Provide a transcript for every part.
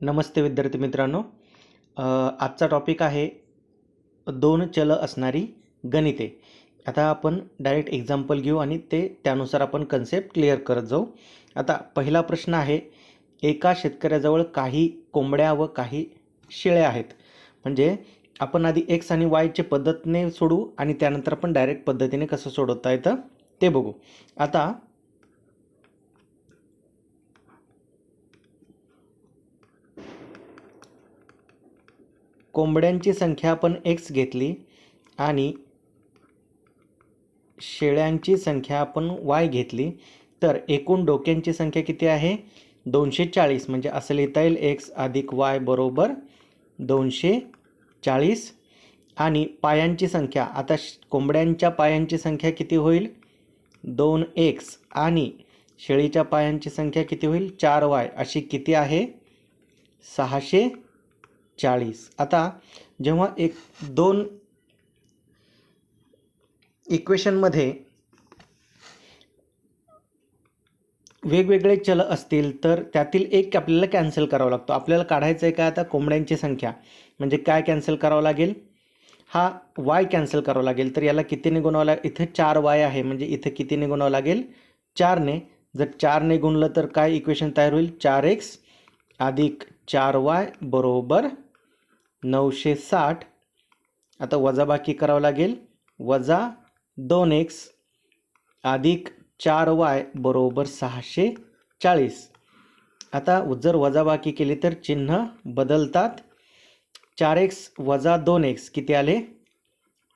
नमस्ते विद्यार्थी मित्रांनो. आजचा टॉपिक आहे दोन चल असणारी गणिते. आता आपण डायरेक्ट एक्झाम्पल घेऊ आणि ते त्यानुसार आपण कन्सेप्ट क्लिअर करत जाऊ. आता पहिला प्रश्न आहे एका शेतकऱ्याजवळ काही कोंबड्या व काही शेळ्या आहेत. म्हणजे आपण आधी एक्स आणि वायचे पद्धतीने सोडू आणि त्यानंतर आपण डायरेक्ट पद्धतीने कसं सोडवता येतं ते बघू. आता कोंबड्यांची संख्या आपण एक्स घेतली आणि शेळ्यांची संख्या आपण वाय घेतली तर एकूण डोक्यांची संख्या किती आहे? दोनशे चाळीस म्हणजे असं लिहिता येईल एक्स अधिक वाय बरोबर दोनशे चाळीस आणि पायांची संख्या आता श- कोंबड्यांच्या पायांची संख्या किती होईल? दोन एक्स आणि शेळीच्या पायांची संख्या किती होईल? चार वाय अशी किती आहे? सहाशे चाळीस. आता जेव्हा एक दोन इक्वेशनमध्ये वेगवेगळे चल असतील तर त्यातील एक आपल्याला कॅन्सल करावा लागतो. आपल्याला काढायचं आहे काय आता? कोंबड्यांची संख्या. म्हणजे काय कॅन्सल करावं लागेल? हा वाय कॅन्सल करावा लागेल. तर याला कितीने गुणावं लागेल इथे चार वाय आहे म्हणजे इथे कितीने गुणावं लागेल? चारने. जर चारने गुणलं तर काय इक्वेशन तयार होईल? चार एक्स अधिक चार वाय बरोबर नऊशे साठ. आता वजाबाकी करावं लागेल. वजा दोन एक्स अधिक चार वाय बरोबर सहाशे चाळीस. आता जर वजाबाकी केली तर चिन्ह बदलतात. चार एक्स वजा दोन एक्स किती आले?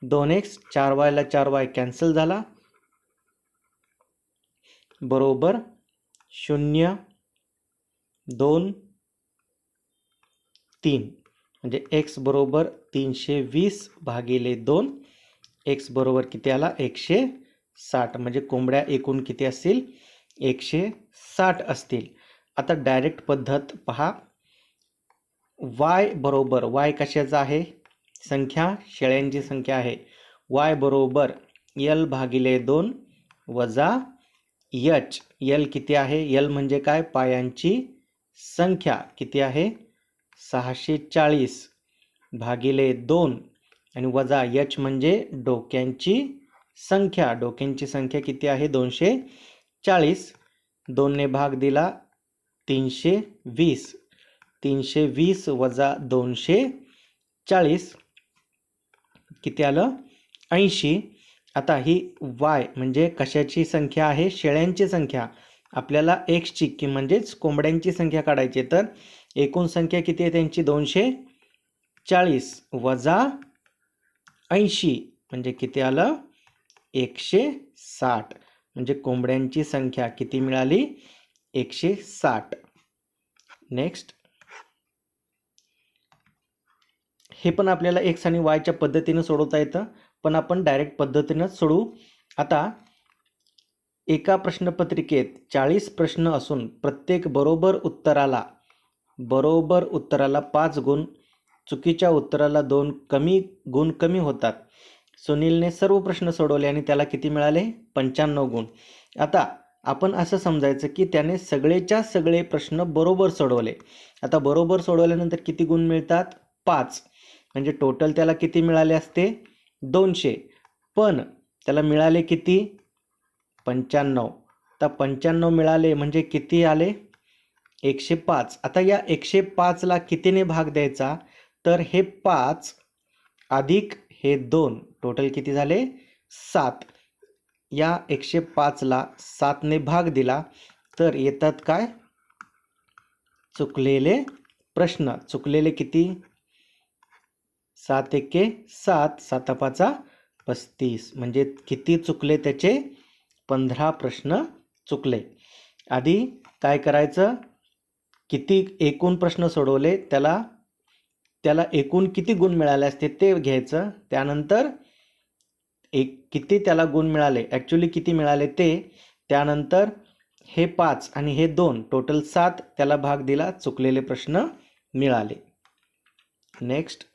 दोन एक्स चार वायला चार वाय कॅन्सल झाला. बरोबर शून्य दोन तीन. म्हणजे एक्स बरोबर तीनशे वीस भागिले दोन एक्स बरोबर किती आला? एकशे साठ. म्हणजे कोंबड्या एकूण किती असतील? एकशे साठ असतील. आता डायरेक्ट पद्धत पहा. वाय बरोबर वाय कशाचा आहे? संख्या शेळ्यांची संख्या आहे. वाय बरोबर यल भागिले दोन वजा यच यल किती आहे? यल म्हणजे काय? पायांची संख्या किती आहे? सहाशे चाळीस भागिले दोन आणि वजा यच म्हणजे डोक्यांची संख्या. डोक्यांची संख्या किती आहे? दोनशे चाळीस. दोनने भाग दिला तीनशे वीस. तीनशे वीस वजा दोनशे चाळीस. किती आलं? ऐंशी. आता ही वाय म्हणजे कशाची संख्या आहे? शेळ्यांची संख्या. आपल्याला एक्सची की म्हणजेच कोंबड्यांची संख्या काढायची तर एकूण संख्या किती आहे त्यांची? दोनशे चाळीस वजा ऐंशी. म्हणजे किती आलं? एकशे साठ. म्हणजे कोंबड्यांची संख्या किती मिळाली? एकशे साठ. नेक्स्ट हे पण आपल्याला एक्स आणि वायच्या पद्धतीनं सोडवता येतं. पण आपण डायरेक्ट पद्धतीनंच सोडवू. आता एका प्रश्नपत्रिकेत चाळीस प्रश्न असून प्रत्येक बरोबर उत्तराला बरोबर उत्तराला पाच गुण चुकीच्या उत्तराला दोन कमी गुण कमी होतात. सुनीलने सर्व प्रश्न सोडवले आणि त्याला किती मिळाले? पंच्याण्णव गुण. आता आपण असं समजायचं की त्याने सगळेच्या सगळे प्रश्न बरोबर सोडवले. आता बरोबर सोडवल्यानंतर किती गुण मिळतात? पाच. म्हणजे टोटल त्याला किती मिळाले असते? दोनशे. पण त्याला मिळाले किती? पंच्याण्णव. आता पंच्याण्णव मिळाले म्हणजे किती आले? एकशे पाच. आता या एकशे पाचला कितीने भाग द्यायचा? तर हे पाच अधिक हे दोन. टोटल किती झाले? सात. या एकशे पाचला सातने भाग दिला. तर येतात काय? चुकलेले प्रश्न. चुकलेले किती? सात एके सात. साता पाचा पस्तीस. म्हणजे किती चुकले त्याचे? पंधरा प्रश्न चुकले. आधी काय करायचं? किती एकूण प्रश्न सोडवले त्याला त्याला एकूण किती गुण मिळाले असते ते घ्यायचं. त्यानंतर एक किती त्याला गुण मिळाले ॲक्च्युली किती मिळाले ते त्यानंतर हे पाच आणि हे दोन टोटल सात त्याला भाग दिला चुकलेले प्रश्न मिळाले. नेक्स्ट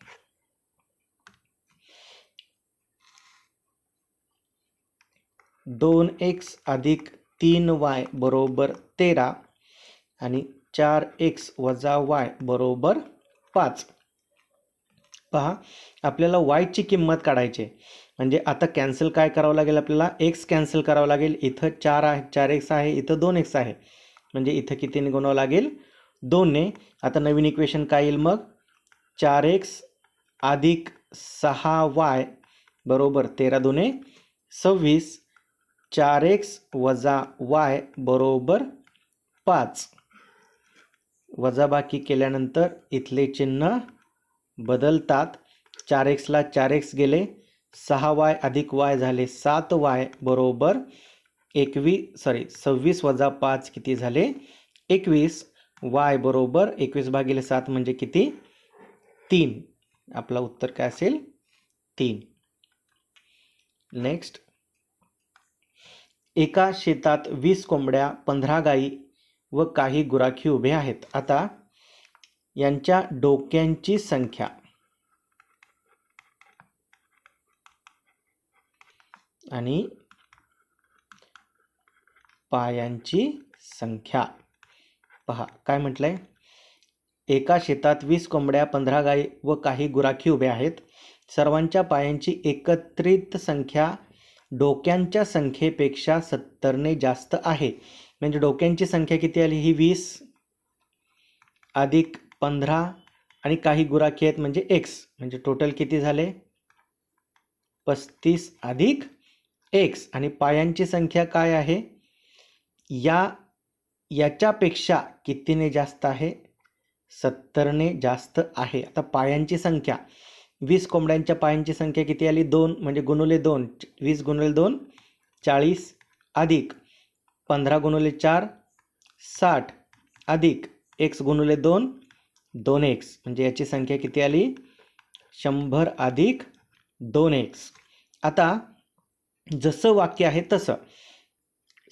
दोन एक्स अधिक तीन वाय बरोबर तेरा आणि चार एक्स वजा वाय बरोबर पाच. पहा आपल्याला वायची किंमत काढायची आहे. म्हणजे आता कॅन्सल काय करावं लागेल आपल्याला? एक्स कॅन्सल करावं लागेल. इथं चार आहे चार एक्स आहे इथं दोन एक्स आहे. म्हणजे इथं कितीने गुणावं लागेल? दोनने आता नवीन इक्वेशन काय येईल मग? चार एक्स अधिक सहा वाय बरोबर तेरा दोने सव्वीस. चार एक्स वजा वाय बरोबर पाच. वजाबाकी केल्यानंतर इथले चिन्ह बदलतात. चार एक्सला चार एक्स गेले. सहा वाय अधिक वाय झाले सात वाय बरोबर एकवीस सॉरी सव्वीस वजा पाच किती झाले? एकवीस. वाय बरोबर एकवीस भागिले सात म्हणजे किती? तीन. आपला उत्तर काय असेल? तीन. नेक्स्ट एका शेतात वीस कोंबड्या पंधरा गायी व काही गुराखी उभे आहेत. आता यांच्या डोक्यांची संख्या. आणि पायांची संख्या. पहा काय म्हटलंय? एका शेतात वीस कोंबड्या पंधरा गाई व काही गुराखी उभे आहेत. सर्वांच्या पायांची एकत्रित संख्या डोक्यांच्या संख्येपेक्षा सत्तरने जास्त आहे. म्हणजे डोक्यांची संख्या किती आली? ही वीस अधिक पंधरा आणि काही गुराखी आहेत म्हणजे एक्स म्हणजे टोटल किती झाले? पस्तीस अधिक एक्स आणि पायांची संख्या काय आहे? या याच्यापेक्षा कितीने जास्त आहे? सत्तरने जास्त आहे. आता पायांची संख्या. वीस कोंबड्यांच्या पायांची संख्या किती आली? दोन. म्हणजे गुणुले दोन. वीस गुणुले दोन चाळीस अधिक. पंधरा गुणुले चार साठ अधिक एक्स गुणुले दोन दोन एक्स. म्हणजे याची संख्या किती आली? शंभर अधिक दोन एक्स. आता जसं वाक्य आहे तसं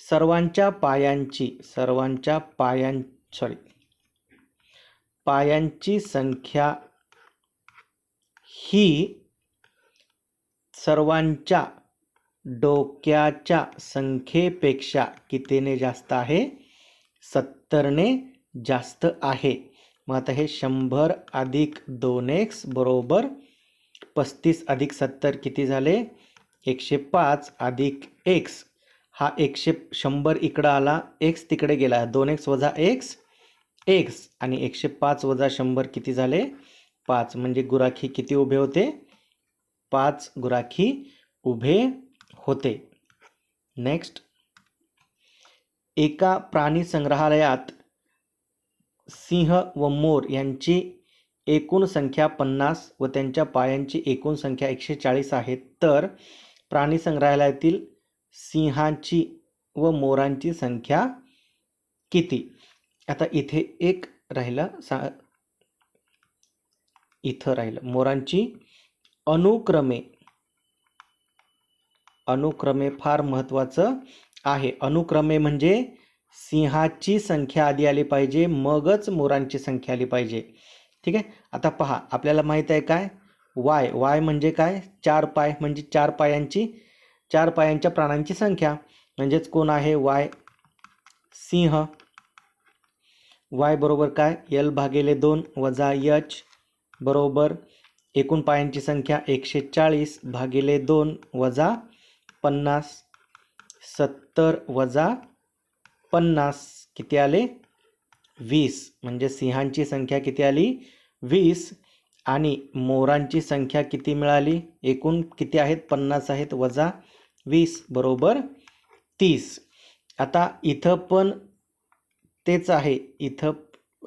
सर्वांच्या पायांची सर्वांच्या पायां सॉरी पायांची संख्या ही सर्वांच्या डोक्याच्या संख्येपेक्षा कितीने जास्त आहे? सत्तरने जास्त आहे. मग आता हे शंभर अधिक दोन एक्स बरोबर पस्तीस अधिक सत्तर किती झाले? एकशे पाच अधिक एक्स. हा एकशे शंभर इकडं आला एक्स तिकडे गेला. दोन एक्स वजा एक्स एक्स. आणि एकशे पाच वजा शंभर किती झाले? पाच. म्हणजे गुराखी किती उभे होते? पाच गुराखी उभे होते. नेक्स्ट एका प्राणी संग्रहालयात सिंह व मोर यांची एकूण संख्या पन्नास व त्यांच्या पायांची एकूण संख्या एकशे चाळीस आहे. तर प्राणी संग्रहालयातील सिंहांची व मोरांची संख्या किती? आता इथे एक राहिलं सा इथं राहिलं. मोरांची अनुक्रमे अनुक्रमे फार महत्त्वाचं आहे. अनुक्रमे म्हणजे सिंहाची संख्या आधी आली पाहिजे मगच मोरांची संख्या आली पाहिजे. ठीक आहे? आता पहा आपल्याला माहीत आहे काय? वाय. वाय म्हणजे काय? चार पाय म्हणजे चार पायांची चार पायांच्या प्राण्यांची संख्या. म्हणजेच कोण आहे? वाय. सिंह. वाय बरोबर काय? यल भागेले दोन वजा यच बरोबर. एकूण पायांची संख्या एकशे चाळीस भागेले दोन वजा पन्नास सत्तर वजा पन्नास किती आले? वीस. म्हणजे सिंहांची संख्या किती आली? वीस. आणि मोरांची संख्या किती मिळाली? एकूण किती आहेत? पन्नास आहेत वजा वीस. बरोबर? तीस. आता इथं पण तेच आहे. इथं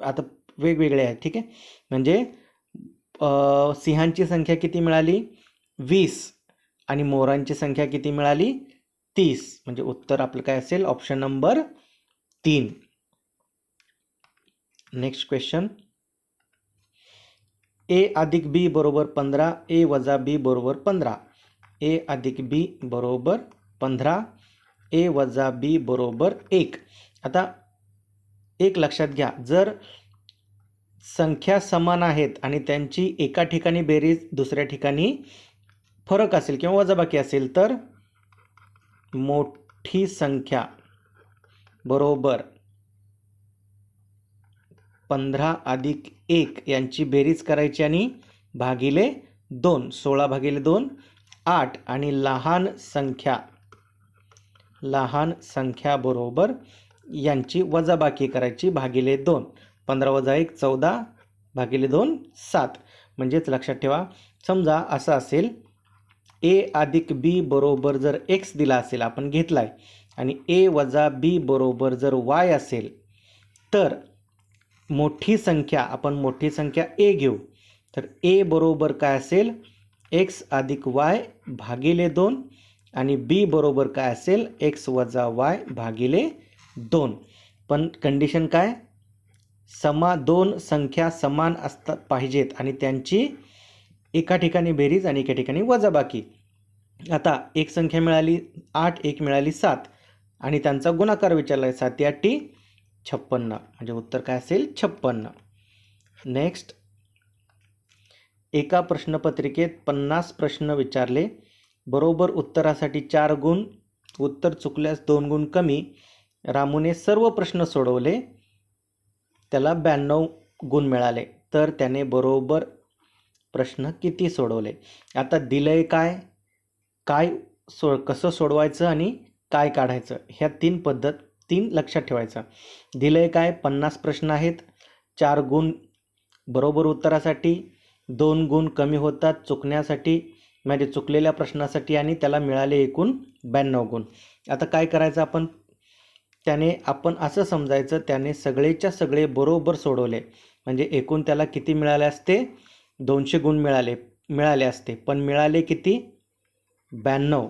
आता वेगवेगळे आहेत. ठीक आहे? म्हणजे सिंहांची संख्या किती मिळाली? वीस. आणि मोरांची संख्या किती मिळाली? तीस. म्हणजे उत्तर आपलं काय असेल? ऑप्शन नंबर तीन. नेक्स्ट क्वेश्चन ए अधिक बी बरोबर पंधरा ए वजा बी बरोबर पंधरा. ए अधिक बी बरोबर पंधरा ए वजा बी बरोबर एक. आता एक लक्षात घ्या. जर संख्या समान आहेत आणि त्यांची एका ठिकाणी बेरीज दुसऱ्या ठिकाणी फरक असेल किंवा वजाबाकी असेल तर मोठी संख्या बरोबर पंधरा अधिक एक यांची बेरीज करायची आणि भागिले दोन सोळा भागिले दोन आठ आणि लहान संख्या लहान संख्या बरोबर यांची वजाबाकी करायची भागिले दोन. पंधरा वजा एक चौदा भागिले दोन सात. म्हणजेच लक्षात ठेवा समजा असं असेल ए अधिक बी बरोबर जर एक्स दिला असेल आपण घेतला आहे आणि ए वजा बी बरोबर जर वाय असेल तर मोठी संख्या आपण मोठी संख्या ए घेऊ. तर ए बरोबर काय असेल? एक्स अधिक वाय भागिले दोन आणि बी बरोबर काय असेल? एक्स वजा वाय भागिले दोन. पण कंडिशन काय? समा दोन संख्या समान असतात पाहिजेत आणि त्यांची एका ठिकाणी बेरीज आणि एका ठिकाणी वजाबाकी. आता एक संख्या मिळाली आठ एक मिळाली सात आणि त्यांचा गुणाकार विचारला आहे साती आठटी छप्पन्न. म्हणजे उत्तर काय असेल? छप्पन्न. नेक्स्ट एका प्रश्नपत्रिकेत पन्नास प्रश्न विचारले. बरोबर उत्तरासाठी चार गुण उत्तर चुकल्यास दोन गुण कमी. रामूने सर्व प्रश्न सोडवले. त्याला ब्याण्णव गुण मिळाले. तर त्याने बरोबर प्रश्न किती सोडवले? आता दिलंय काय? काय सो कसं सोडवायचं आणि काय काढायचं? ह्या तीन पद्धत तीन लक्षात ठेवायचं. दिलंय काय? पन्नास प्रश्न आहेत. चार गुण बरोबर उत्तरासाठी दोन गुण कमी होतात चुकण्यासाठी म्हणजे चुकलेल्या प्रश्नासाठी आणि त्याला मिळाले एकूण ब्याण्णव गुण. आता काय करायचं आपण? त्याने आपण असं समजायचं त्याने सगळेच्या सगळे बरोबर सोडवले. म्हणजे एकूण त्याला किती मिळाले असते? दोनशे गुण मिळाले मिळाले असते. पण मिळाले किती? ब्याण्णव.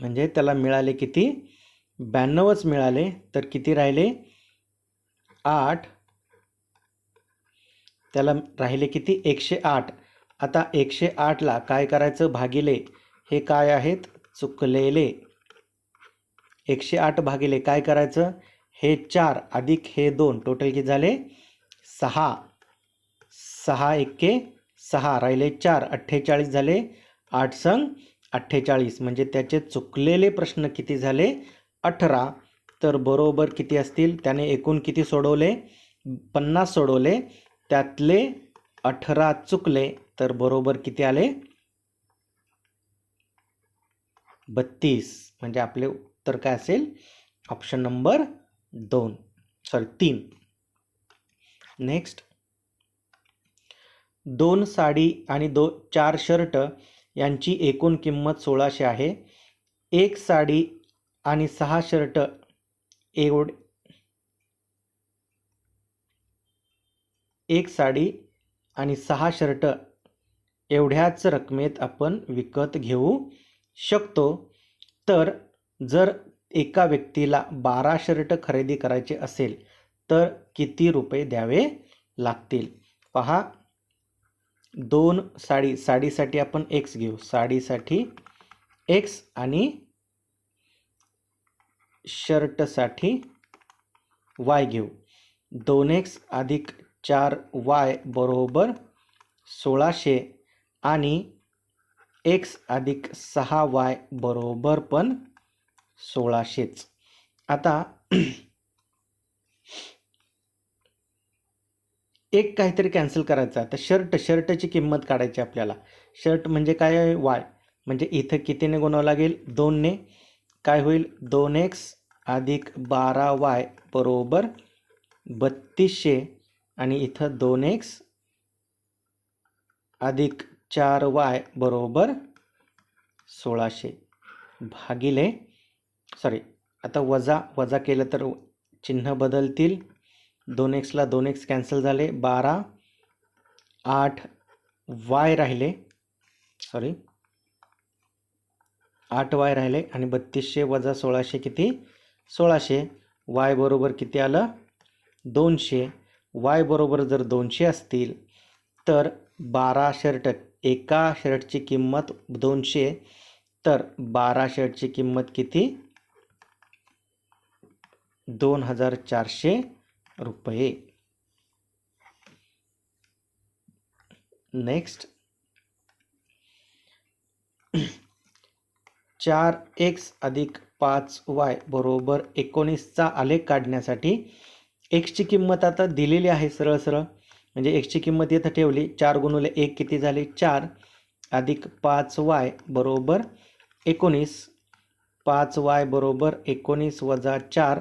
म्हणजे त्याला मिळाले किती? ब्याण्णवच मिळाले. तर किती राहिले? आठ. त्याला राहिले किती? एकशे आठ. आता एकशे आठला काय करायचं? भागिले. हे काय आहेत? चुकलेले. एकशे आठ भागिले काय करायचं? हे चार अधिक हे दोन. टोटल किती झाले? सहा. सहा एक्के सहा राहिले चार अठ्ठेचाळीस झाले आठ संग अठ्ठेचाळीस. म्हणजे त्याचे चुकलेले प्रश्न किती झाले? अठरा. तर बरोबर किती असतील? त्याने एकूण किती सोडवले? पन्नास सोडवले. त्यातले अठरा चुकले तर बरोबर किती आले? बत्तीस. म्हणजे आपले उत्तर काय असेल? ऑप्शन नंबर दोन. सॉरी तीन. नेक्स्ट. दोन साडी आणि दो चार शर्ट यांची एकूण किंमत सोळाशे आहे. एक साडी आणि सहा शर्ट एवढ एक साडी आणि सहा शर्ट एवढ्याच रकमेत आपण विकत घेऊ शकतो. तर जर एका व्यक्तीला बारा शर्ट खरेदी करायचे असेल तर किती रुपये द्यावे लागतील? पहा. दोन साडी साडीसाठी आपण एक्स घेऊ. साडीसाठी एक्स आणि शर्टसाठी वाय घेऊ. दोन एक्स अधिक चार वाय बरोबर सोळाशे आणि एक्स अधिक सहा वाय बरोबर पण सोळाशेच. आता एक काहीतरी कॅन्सल करायचं. तर शर्ट शर्टची किंमत काढायची आपल्याला. शर्ट म्हणजे काय आहे? वाय म्हणजे इथं कितीने गुणावं लागेल? दोनने. काय होईल? दोन एक्स अधिक बारा वाय बरोबर बत्तीसशे. आणि इथं दोन एक्स अधिक चार वाय बरोबर सोळाशे. भागिले सॉरी आता वजा वजा केलं तर चिन्ह बदलतील. दोन एक्सला दोन एक्स कॅन्सल झाले. बारा आठ वाय राहिले. सॉरी आठ वाय राहिले आणि बत्तीसशे वजा सोळाशे किती? सोळाशे. वाय बरोबर किती आलं? दोनशे. वाय बरोबर जर दोनशे असतील तर बारा शर्ट एका शर्टची किंमत दोनशे. तर बारा शर्टची किंमत किती? दोन हजार चारशे रुपये. नेक्स्ट चार एक्स अधिक पाच वाय बरोबर एकोणीसचा आलेख काढण्यासाठी एक्सची किंमत आता दिलेली आहे सरळ सरळ. म्हणजे एक्सची किंमत इथं ठेवली. चार गुणुले एक किती झाली? चार. अधिक पाच वाय बरोबर एकोणीस. पाच वाय बरोबर एकोणीस वजा चार.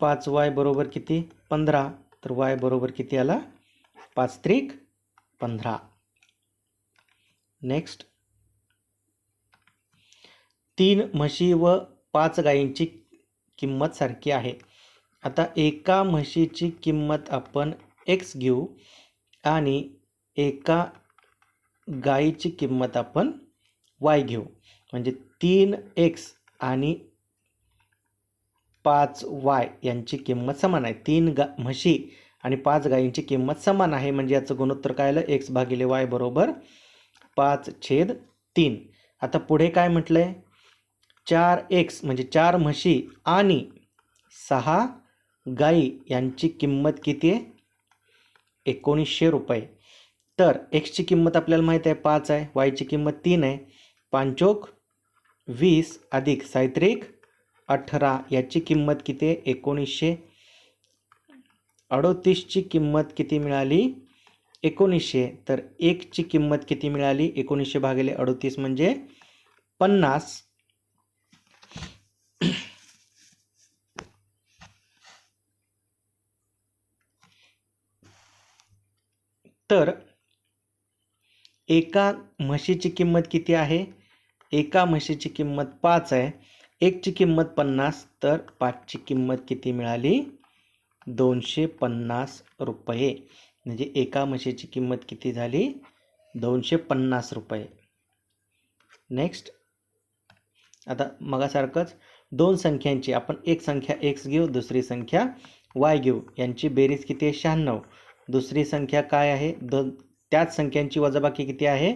पाच वाय बरोबर किती? पंधरा. तर वाय बरोबर किती आला? पाच त्रिक पंधरा. नेक्स्ट तीन म्हशी व पाच गायींची किंमत सारखी आहे. आता एका म्हशीची किंमत आपण एक्स घेऊ आणि एका गायीची किंमत आपण वाय घेऊ. म्हणजे तीन एक्स आणि पाच वाय यांची किंमत समान आहे. तीन गा म्हशी आणि पाच गायींची किंमत समान आहे. म्हणजे याचं गुणोत्तर काय आलं? एक्स भागिले वाय बरोबर पाच छेद तीन. आता पुढे काय म्हटलं आहे चार एक्स म्हणजे चार म्हशी आणि सहा गाई यांची किंमत किती आहे? एकोणीसशे रुपये. तर एक्सची किंमत आपल्याला माहीत आहे पाच आहे. वायची किंमत तीन आहे. पांचोक वीस अधिक सायत्रिक अठरा याची किंमत किती आहे? एकोणीसशे अडोतीसची किंमत किती मिळाली? एकोणीसशे. तर एकची किंमत किती मिळाली? एकोणीसशे भागिले अडोतीस म्हणजे पन्नास. तर एका म्हशीची किंमत किती आहे? एका म्हशीची किंमत पाच आहे. एकची किंमत पन्नास तर पाचची किंमत किती मिळाली? दोनशे पन्नास रुपये. म्हणजे एका म्हशीची किंमत किती झाली? दोनशे पन्नास रुपये. नेक्स्ट आता मगासारखंच दोन संख्यांची. आपण एक संख्या एक्स घेऊ दुसरी संख्या वाय घेऊ. यांची बेरीज किती आहे? शहाण्णव. दुसरी संख्या काय आहे? दोन त्याच संख्यांची वजाबाकी किती आहे?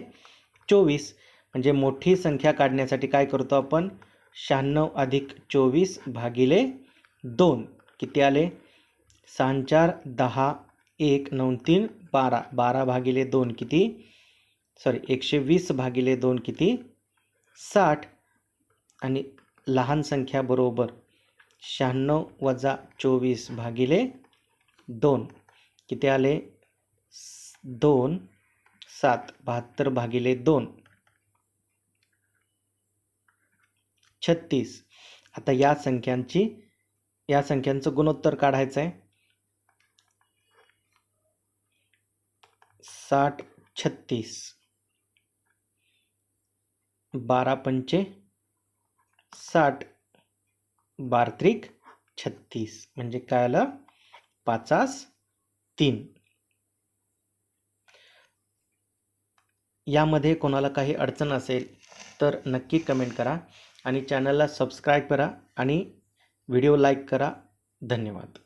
चोवीस. म्हणजे मोठी संख्या काढण्यासाठी काय करतो आपण? शहाण्णव अधिक चोवीस भागिले दोन. किती आले? चार दहा एक नऊ तीन बारा. बारा भागिले दोन किती? सॉरी एकशे वीस भागिले दोन किती? साठ. आणि लहान संख्या बरोबर शहाण्णव वजा चोवीस भागिले दोन. किती आले? दोन सात बहात्तर भागिले दोन. छत्तीस. आता या संख्यांची या संख्यांचं गुणोत्तर काढायचं आहे साठ छत्तीस. बारा पंचे साठ. बारत्रिक छत्तीस. म्हणजे काय आलं? पाचास तीन. यामध्ये कोणाला काही अडचण असेल तर नक्की कमेंट करा. आणि चॅनलला सबस्क्राईब करा आणि व्हिडिओ लाईक करा. धन्यवाद.